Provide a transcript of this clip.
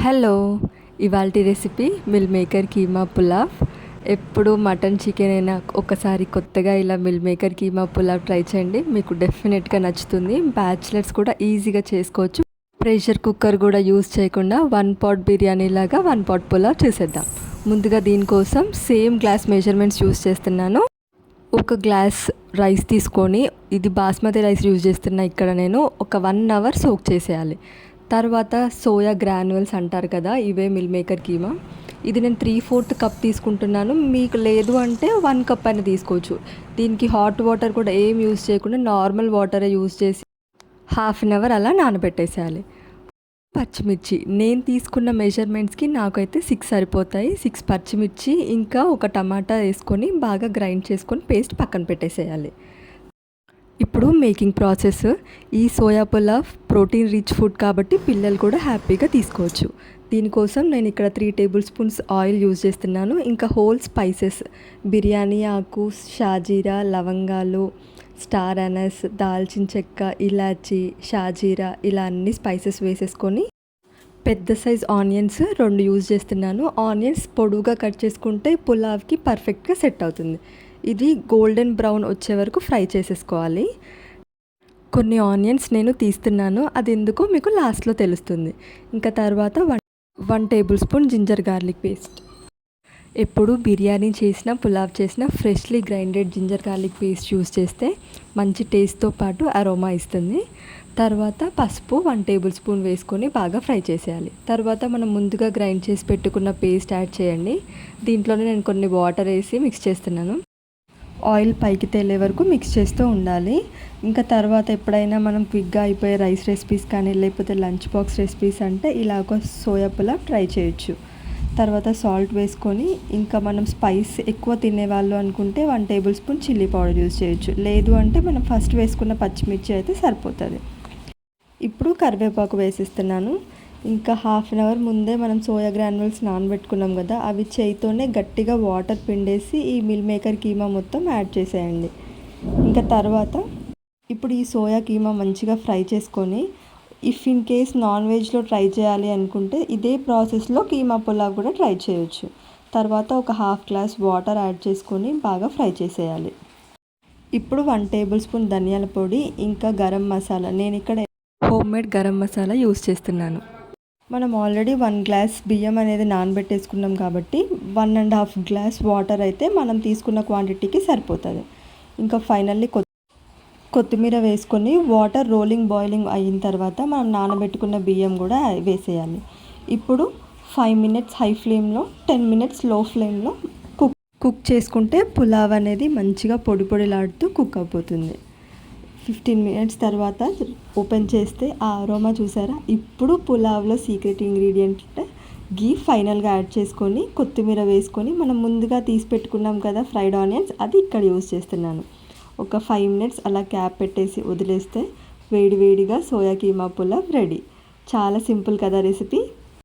Hello ఇవాళ recipe meal maker keema pulao. ఎప్పుడు mutton chicken అయినా ఒకసారి కొత్తగా ఇలా meal maker keema pulao try చేయండి. మీకు డెఫినెట్గా నచ్చుతుంది. బ్యాచిలర్స్ కూడా ఈజీగా చేసుకోవచ్చు. ప్రెషర్ కుక్కర్ కూడా యూజ్ చేయకుండా వన్ పాట్ బిర్యానీ లాగా వన్ పాట్ పులావ్ చేసేద్దాం. ముందుగా దీనికోసం సేమ్ గ్లాస్ మెజర్మెంట్స్ యూజ్ చేస్తున్నాను. ఒక గ్లాస్ రైస్ తీసుకొని ఇది బాస్మతి రైస్ యూజ్ చేస్తున్నా ఇక్కడ నేను. ఒక వన్ అవర్ సోక్ చేసేయాలి. తర్వాత సోయా గ్రాన్యువల్స్ అంటారు కదా ఇవే మిల్ మేకర్ కీమా. ఇది నేను త్రీ ఫోర్త్ కప్ తీసుకుంటున్నాను. మీకు లేదు అంటే వన్ కప్ అయినా తీసుకోవచ్చు. దీనికి హాట్ వాటర్ కూడా ఏం యూజ్ చేయకుండా నార్మల్ వాటరే యూజ్ చేసి హాఫ్ అన్ అవర్ అలా నానబెట్టేసేయాలి. పచ్చిమిర్చి. నేను తీసుకున్న మెజర్మెంట్స్కి నాకైతే సిక్స్ సరిపోతాయి. సిక్స్ పచ్చిమిర్చి ఇంకా ఒక టమాటా వేసుకొని బాగా గ్రైండ్ చేసుకొని పేస్ట్ పక్కన పెట్టేసేయాలి. ఇప్పుడు మేకింగ్ ప్రాసెస్. ఈ soya pulao protein rich food కాబట్టి పిల్లలు కూడా హ్యాపీగా తీసుకోవచ్చు. దీనికోసం నేను ఇక్కడ three table spoons oil use చేస్తున్నాను. ఇంకా హోల్ స్పైసెస్. బిర్యానీ ఆకు షాజీరా లవంగాలు స్టార్ అనస్ దాల్చిన చెక్క ఇలాచి షాజీరా ఇలా అన్ని స్పైసెస్ వేసేసుకొని పెద్ద సైజ్ ఆనియన్స్ రెండు యూజ్ చేస్తున్నాను. ఆనియన్స్ పొడువుగా కట్ చేసుకుంటే పులావ్కి పర్ఫెక్ట్గా సెట్ అవుతుంది. ఇది గోల్డెన్ బ్రౌన్ వచ్చే వరకు ఫ్రై చేసేసుకోవాలి. కొన్ని ఆనియన్స్ నేను తీస్తున్నాను అది ఎందుకో మీకు లాస్ట్లో తెలుస్తుంది. ఇంకా తర్వాత one one table spoon ginger garlic paste. ఎప్పుడు బిర్యానీ చేసిన పులావ్ చేసిన freshly grinded ginger garlic paste use చేస్తే మంచి టేస్ట్తో పాటు అరోమా ఇస్తుంది. తర్వాత పసుపు వన్ టేబుల్ స్పూన్ వేసుకొని బాగా ఫ్రై చేసేయాలి. తర్వాత మనం ముందుగా గ్రైండ్ చేసి పెట్టుకున్న పేస్ట్ యాడ్ చేయండి. దీంట్లోనే నేను కొన్ని వాటర్ వేసి మిక్స్ చేస్తున్నాను. ఆయిల్ పైకి తేలే వరకు మిక్స్ చేస్తూ ఉండాలి. ఇంకా తర్వాత ఎప్పుడైనా మనం క్విక్గా అయిపోయే రైస్ రెసిపీస్ కానీ లేకపోతే లంచ్ బాక్స్ రెసిపీస్ అంటే ఇలాగ సోయా పులావ్ ట్రై చేయొచ్చు. తర్వాత సాల్ట్ వేసుకొని ఇంకా మనం స్పైస్ ఎక్కువ తినేవాళ్ళు అనుకుంటే one table spoon chilli powder use చేయొచ్చు. లేదు అంటే మనం ఫస్ట్ వేసుకున్న పచ్చిమిర్చి అయితే సరిపోతుంది. ఇప్పుడు కరివేపాకు వేసిస్తున్నాను. ఇంకా హాఫ్ అన్ అవర్ ముందే మనం సోయా గ్రాన్యుల్స్ నానబెట్టుకున్నాం కదా అవి చేయితోనే గట్టిగా వాటర్ పిండేసి ఈ మిల్ మేకర్ కీమా మొత్తం యాడ్ చేసేయండి. ఇంకా తర్వాత ఇప్పుడు ఈ సోయా కీమా మంచిగా ఫ్రై చేసుకొని ఇఫ్ ఇన్ కేస్ నాన్ వెజ్లో ట్రై చేయాలి అనుకుంటే ఇదే ప్రాసెస్లో కీమా పులావ్ కూడా ట్రై చేయొచ్చు. తర్వాత ఒక హాఫ్ గ్లాస్ వాటర్ యాడ్ చేసుకొని బాగా ఫ్రై చేసేయాలి. ఇప్పుడు వన్ టేబుల్ స్పూన్ ధనియాల పొడి ఇంకా గరం మసాలా. నేను ఇక్కడ home made garam masala use చేస్తున్నాను. మనం ఆల్రెడీ వన్ గ్లాస్ బియ్యం అనేది నానబెట్టేసుకున్నాం కాబట్టి one and half glass water అయితే మనం తీసుకున్న క్వాంటిటీకి సరిపోతుంది. ఇంకా ఫైనల్లీ కొత్తిమీర వేసుకొని వాటర్ రోలింగ్ బాయిలింగ్ అయిన తర్వాత మనం నానబెట్టుకున్న బియ్యం కూడా వేసేయాలి. ఇప్పుడు ఫైవ్ మినిట్స్ హై ఫ్లేమ్లో టెన్ మినిట్స్లో ఫ్లేమ్లో కుక్ కుక్ చేసుకుంటే పులావ్ అనేది మంచిగా పొడి పొడిలాడుతూ కుక్ అయిపోతుంది ఫిఫ్టీన్ మినిట్స్ తర్వాత ఓపెన్ చేస్తే ఆ అరోమా చూసారా? ఇప్పుడు పులావ్లో సీక్రెట్ ఇంగ్రీడియంట్ గీ ఫైనల్గా యాడ్ చేసుకొని కొత్తిమీర వేసుకొని మనం ముందుగా తీసి పెట్టుకున్నాం కదా ఫ్రైడ్ ఆనియన్స్ అది ఇక్కడ యూస్ చేస్తున్నాను. ఒక ఫైవ్ మినిట్స్ అలా క్యాప్ పెట్టేసి వదిలేస్తే వేడి వేడిగా సోయా కీమా పులావ్ రెడీ చాలా సింపుల్ కదా రెసిపీ